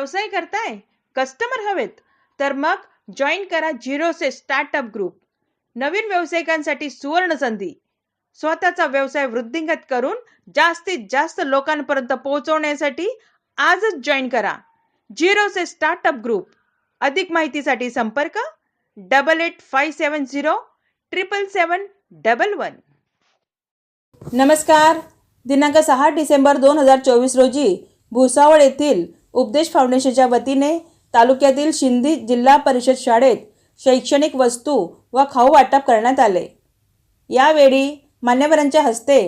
व्यवसाय करताय? कस्टमर हवेत. तर मग जॉईन करा झिरोसे स्टार्टअप ग्रुप नवीन व्यावसायिकांसाठी सुवर्ण संधी. स्वतःचा व्यवसाय वृद्धिंगत करून जास्तीत जास्त लोकांपर्यंत पोहोचवण्यासाठी आजच जॉईन करा. झिरोसे स्टार्टअप ग्रुप अधिक माहितीसाठी संपर्क double eight five seven zero triple seven double one नमस्कार. दिनांक सहा डिसेंबर दोन हजार चोवीस रोजी भुसावळ येथील उपदेश फाउंडेशनच्या वतीने तालुक्यातील शिंदी जिल्हा परिषद शाळेत शैक्षणिक वस्तू व खाऊ वाटप करण्यात आले. यावेळी मान्यवरांच्या हस्ते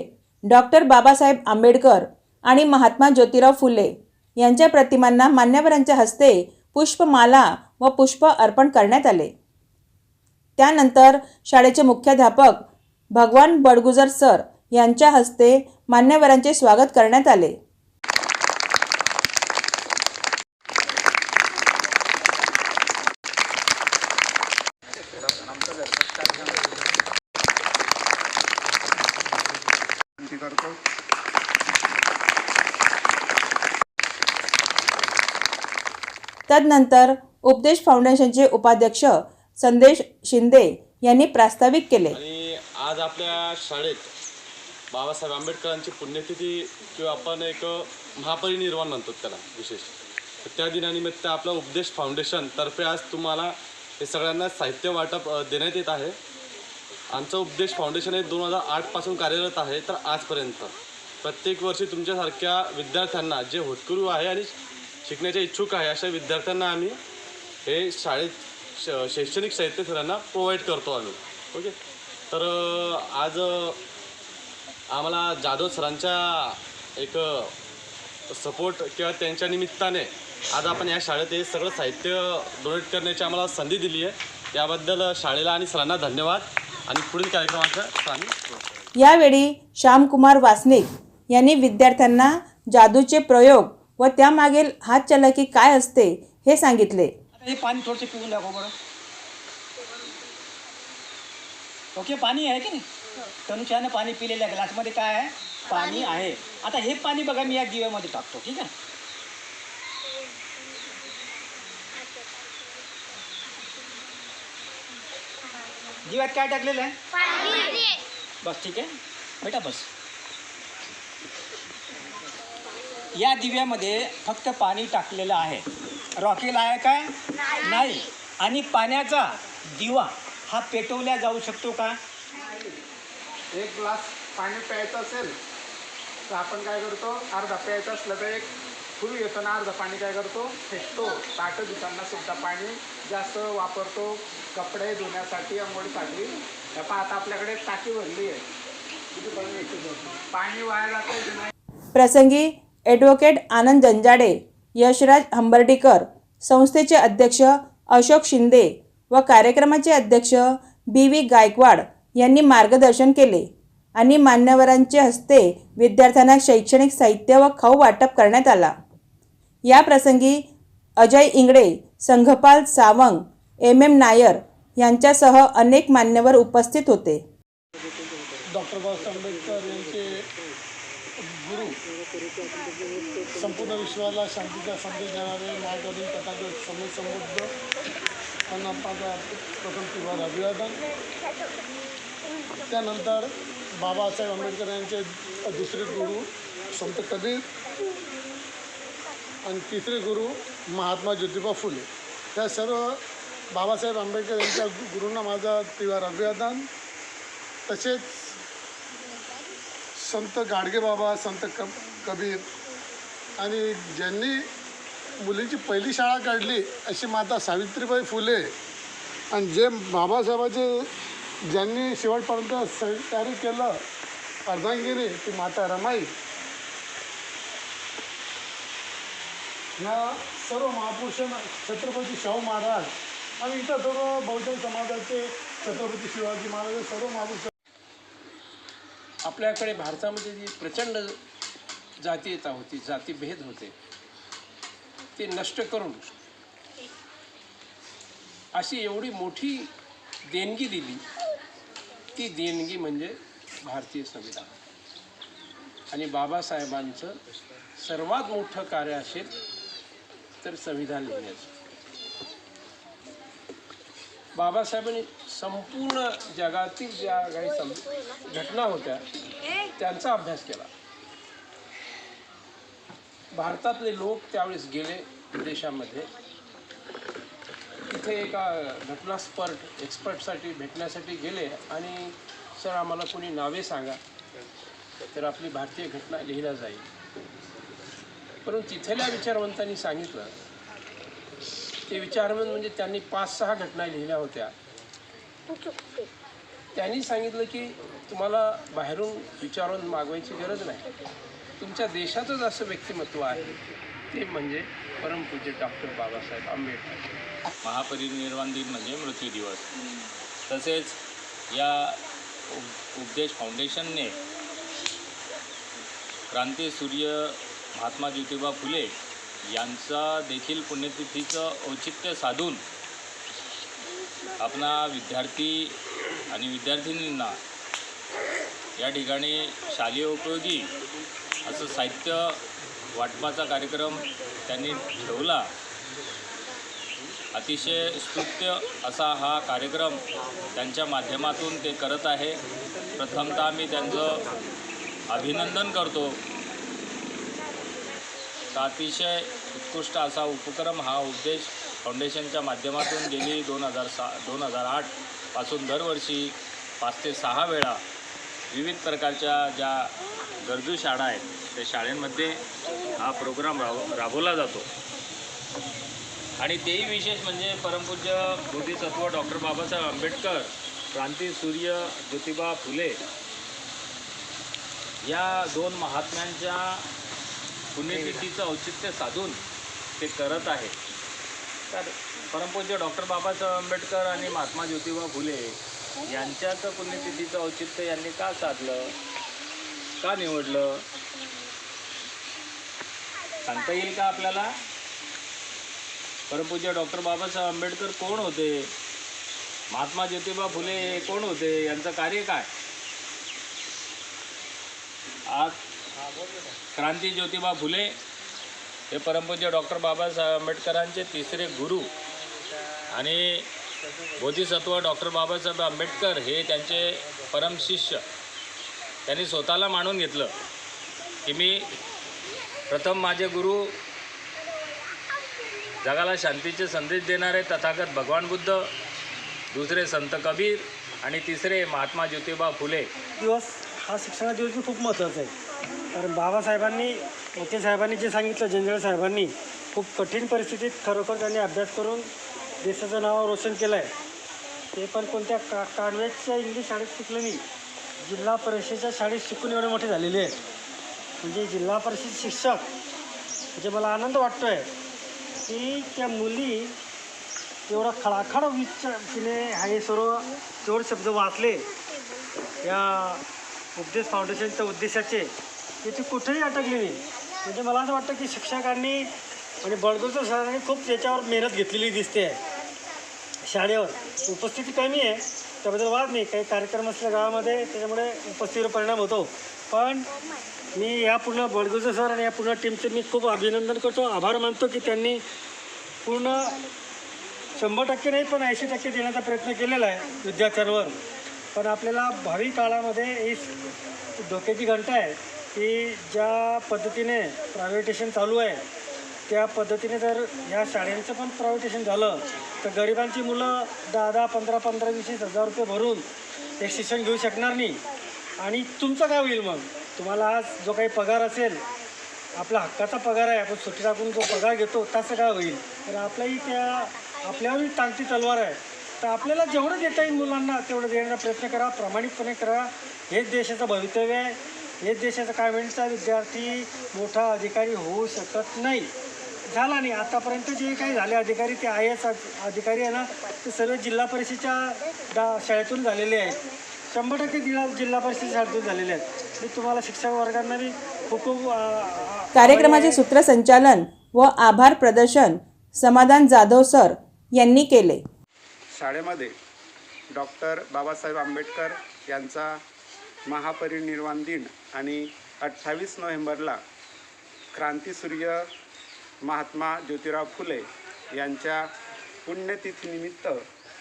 डॉक्टर बाबासाहेब आंबेडकर आणि महात्मा ज्योतिराव फुले यांच्या प्रतिमांना मान्यवरांच्या हस्ते पुष्पमाला व पुष्प अर्पण करण्यात आले. त्यानंतर शाळेचे मुख्याध्यापक भगवान बडगुजर सर यांच्या हस्ते मान्यवरांचे स्वागत करण्यात आले. करतो तदनंतर उपदेश फाउंडेशनचे उपाध्यक्ष संदेश शिंदे यांनी प्रास्ताविक केले. आणि आज आपल्या शाळेत बाबासाहेब आंबेडकरांची पुण्यतिथी किंवा आपण एक महापरिनिर्वाण म्हणतो त्याला विशेष. त्या दिनानिमित्त आपलं उपदेश फाउंडेशन तर्फे आज तुम्हाला हे सगळ्यांना साहित्य वाटप देण्यात येत आहे. आमचं उपदेश फाउंडेशन हे दोन हजार आठपासून कार्यरत आहे तर आजपर्यंत. प्रत्येक वर्षी तुमच्यासारख्या विद्यार्थ्यांना जे होतकरू आहे आणि शिकण्याच्या इच्छुक आहे अशा विद्यार्थ्यांना आम्ही हे शाळेत श शैक्षणिक साहित्य सरांना प्रोव्हाइड करतो आम्ही. ओके? तर आज आम्हाला जाधव सरांच्या एक सपोर्ट किंवा त्यांच्या निमित्ताने आज आपण या शाळेत हे सगळं साहित्य डोनेट करण्याची आम्हाला संधी दिली आहे. याबद्दल शाळेला आणि सरांना धन्यवाद. आणि पुढील कार्यक्रमाचं आम्ही यावेळी श्यामकुमार वासनिक यांनी विद्यार्थ्यांना जादूचे प्रयोग व त्यामागील हातचलाकी काय असते हे सांगितले. आता हे पाणी थोडंसं पिऊन दाखव बरं. ओके पाणी आहे की नाही? तनुषाने पाणी पिलेलं आहे ग्लासमध्ये काय आहे? पाणी आहे. आता हे पाणी बघा मी या दिव्यामध्ये टाकतो ठीक आहे? दिव्यात काय टाकलेलं आहे? बस ठीक आहे. बेटा बस. या दिव्यामध्ये फक्त पाणी टाकलेलं आहे. रॉकेल आहे काय? नाही. आणि पाण्याचा दिवा हा पेटवल्या जाऊ शकतो का? एक ग्लास पाणी प्यायचं असेल तर आपण काय करतो? अर्धा प्यायचं असलं तर एक फुल घेतो ना अर्धा पाणी काय करतो? फेकतो. ताटं धुताना सुद्धा पाणी जास्त वापरतो कपडे धुण्यासाठी आंघोळीसाठी पहा आता आपल्याकडे टाकी भरली आहे. पाणी वाया जातं प्रसंगी ॲडव्होकेट आनंद जंजाडे यशराज हंबर्डीकर संस्थेचे अध्यक्ष अशोक शिंदे व कार्यक्रमाचे अध्यक्ष बी व्ही गायकवाड यांनी मार्गदर्शन केले आणि मान्यवरांचे हस्ते विद्यार्थ्यांना शैक्षणिक साहित्य व खाऊ वाटप करण्यात आला. या प्रसंगी अजय इंगडे संघपाल सावंग एम एम नायर यांच्यासह अनेक मान्यवर उपस्थित होते. डॉक्टर बाबासाहेब आंबेडकर यांचे गुरु. संपूर्ण विश्वाला शांतीचा संदेश देणारे मार्गदर्शन तथागत समय समृद्ध त्यांना माझा प्रथम किंवा अभिवादन. त्यानंतर बाबासाहेब आंबेडकर यांचे दुसरे गुरु संत कबीर आणि तिसरे गुरु महात्मा ज्योतिबा फुले. त्या सर्व बाबासाहेब आंबेडकर यांच्या गुरूंना माझा तिवार अभिवादन. तसेच संत गाडगे बाबा संत क कबीर आणि ज्यांनी मुलींची पहिली शाळा काढली अशी माता सावित्रीबाई फुले आणि जे बाबासाहेबाचे ज्यांनी शेवटपर्यंत सहकार्य केलं अर्धांगिनी ती माता रमाई ह्या सर्व महापुरुषांना छत्रपती शाहू महाराज आणि इतर सर्व बहुजन समाजाचे छत्रपती शिवाजी महाराज सर्व महापुरुष आपल्याकडे भारतामध्ये जी प्रचंड जातीयता होती जातीभेद होते ते नष्ट करून अशी एवढी मोठी देणगी दिली. ती देणगी म्हणजे भारतीय संविधान. आणि बाबासाहेबांचं सर्वात मोठं कार्य असेल तर संविधान लिहिण्याचं. बाबासाहेबांनी संपूर्ण जगातील ज्या काही सम घटना होत्या त्यांचा अभ्यास केला. भारतातले लोक त्यावेळेस गेले देशामध्ये तिथे एका घटनास्पर्ट एक्सपर्टसाठी भेटण्यासाठी गेले आणि सर आम्हाला कोणी नावे सांगा तर आपली भारतीय घटना लिहिल्या जाईल. परंतु तिथल्या विचारवंतांनी सांगितलं ते विचारवंत म्हणजे त्यांनी पाच सहा घटना लिहिल्या होत्या. त्यांनी सांगितलं की तुम्हाला बाहेरून विचारून मागवायची गरज नाही. तुमच्या देशातच असं व्यक्तिमत्व आहे. ते म्हणजे परमपूज्य डॉक्टर बाबासाहेब आंबेडकर. महापरिनिर्वाण दिन म्हणजे मृत्यू दिवस. तसेच या उपदेश फाउंडेशनने क्रांती सूर्य महात्मा ज्योतिबा फुले यांचा देखील पुण्यतिथीचं औचित्य साधून आपणा विद्यार्थी आणि विद्यार्थिनींना या ठिकाणी शालेय उपयोगी असं साहित्य वाटपाचा कार्यक्रम त्यांनी ठेवला. अतिशय स्तुत्य असा हा कार्यक्रम त्यांच्या माध्यमातून ते करत आहे. प्रथमतः मी त्यांचं अभिनंदन करतो. तर अतिशय उत्कृष्ट असा उपक्रम हा उपदेश फाउंडेशनच्या माध्यमातून गेली दोन हजार सा दोन हजार आठपासून दरवर्षी पाच ते सहा वेळा विविध प्रकारच्या ज्या गरजू शाळा आहेत त्या शाळेमध्ये हा प्रोग्राम राब राबवला जातो. आणि तेही विशेष म्हणजे परमपूज्य बोधिसत्व डॉक्टर बाबासाहेब आंबेडकर क्रांती सूर्य ज्योतिबा फुले या दोन महात्म्यांच्या पुण्यतिथीचं औचित्य साधून ते करत आहे. तर परमपूज्य डॉक्टर बाबासाहेब आंबेडकर आणि महात्मा ज्योतिबा फुले यांच्याच पुण्यतिथीचं औचित्य यांनी का साधलं? का निवडलं? सांगता येईल का आपल्याला? परमपूज्य डॉक्टर बाबासाहेब आंबेडकर कोण होते? महात्मा ज्योतिबा फुले कोण होते? यांचं कार्य काय? आज क्रांती ज्योतिबा फुले हे परमपूज्य डॉक्टर बाबासाहेब आंबेडकरांचे तिसरे गुरु आणि बोधिसत्व डॉक्टर बाबासाहेब आंबेडकर हे त्यांचे परमशिष्य त्यांनी स्वतःला मानून घेतलं की मी प्रथम माझे गुरु जगाला शांतीचे संदेश देणारे तथागत भगवान बुद्ध दुसरे संत कबीर आणि तिसरे महात्मा ज्योतिबा फुले. दिवस हा शिक्षणा दिवस खूप महत्त्वाचा आहे. कारण बाबासाहेबांनी मोठे साहेबांनी जे सांगितलं जनरल साहेबांनी खूप कठीण परिस्थितीत खरोखर त्यांनी अभ्यास करून देशाचं नाव रोशन केलं आहे ते पण कोणत्या का कानवेटच्या इंग्लिश शाळेत शिकले नाही. जिल्हा परिषदेच्या शाळेत शिकून एवढे मोठे झालेले आहेत. म्हणजे जिल्हा परिषद शिक्षक म्हणजे मला आनंद वाटतो आहे की त्या मुली एवढा खडाखड विचार तिने हे सर्व जोड शब्द वाचले. या उपदेश फाउंडेशनच्या उद्देशाचे. की ती कुठेही अटकली नाही. म्हणजे मला असं वाटतं की शिक्षकांनी आणि बळगोचं सरांनी खूप त्याच्यावर मेहनत घेतलेली दिसते. आहे शाळेवर. उपस्थिती कमी आहे. त्याबद्दल वाद नाही. काही कार्यक्रम असल्या गावामध्ये त्याच्यामुळे उपस्थितीवर परिणाम होतो. पण मी या पूर्ण बळगोचं सर आणि या पूर्ण टीमचे मी खूप अभिनंदन करतो. आभार मानतो की त्यांनी पूर्ण शंभर टक्के नाही पण ऐंशी टक्के देण्याचा प्रयत्न केलेला आहे विद्यार्थ्यांवर. पण आपल्याला भावी काळामध्ये ही डोक्याची घंटा आहे. की ज्या पद्धतीने प्रायव्हेटेशन चालू आहे त्या पद्धतीने जर ह्या शाळेंचं पण प्रायव्हेटेशन झालं तर गरिबांची मुलं दहा दहा पंधरा पंधरा वीस वीस हजार रुपये भरून ते शिक्षण घेऊ शकणार नाही. आणि तुमचं काय होईल मग? तुम्हाला आज जो काही पगार असेल आपला हक्काचा पगार आहे आपण सुट्टी टाकून जो पगार घेतो तसं काय होईल? तर आपल्याही त्या आपल्यावरही टांगती तलवार आहे. तर आपल्याला जेवढं देता येईल मुलांना तेवढं देण्याचा प्रयत्न करा प्रामाणिकपणे करा. हेच देशाचं भवितव्य आहे. हेच देशाचा काय म्हणता विद्यार्थी मोठा अधिकारी होऊ शकत नाही. झाला नाही. आतापर्यंत जे काही झाले अधिकारी ते आय एस अधिकारी आहे ना ते सर्व जिल्हा परिषदेच्या डा शाळेतून झालेले आहेत. शंभर टक्के जिल्हा जिल्हा परिषद शाळेतून झालेले आहेत. मी तुम्हाला शिक्षक वर्गांना मी खूप खूप कार्यक्रमाचे सूत्रसंचालन व आभार प्रदर्शन समाधान जाधव सर यांनी केले. शाळेमध्ये डॉक्टर बाबासाहेब आंबेडकर यांचा महापरिनिर्वाण दिन आणि अठ्ठावीस नोव्हेंबरला क्रांतीसूर्य महात्मा ज्योतिराव फुले यांच्या पुण्यतिथीनिमित्त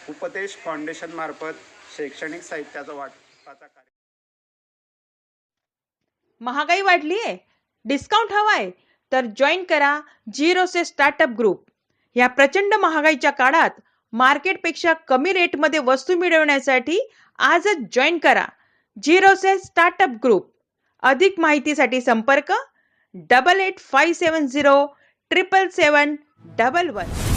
उपदेश फाउंडेशनमार्फत शैक्षणिक साहित्याचा वाटपाचा कार्य महागाई वाढली आहे डिस्काउंट हवाय. तर जॉईन करा झिरोसे स्टार्टअप ग्रुप. या प्रचंड महागाईच्या काळात मार्केटपेक्षा कमी रेटमध्ये वस्तू मिळवण्यासाठी आजच जॉईन करा. झिरोसे स्टार्टअप ग्रुप. अधिक माहितीसाठी संपर्क double eight five seven zero triple seven double one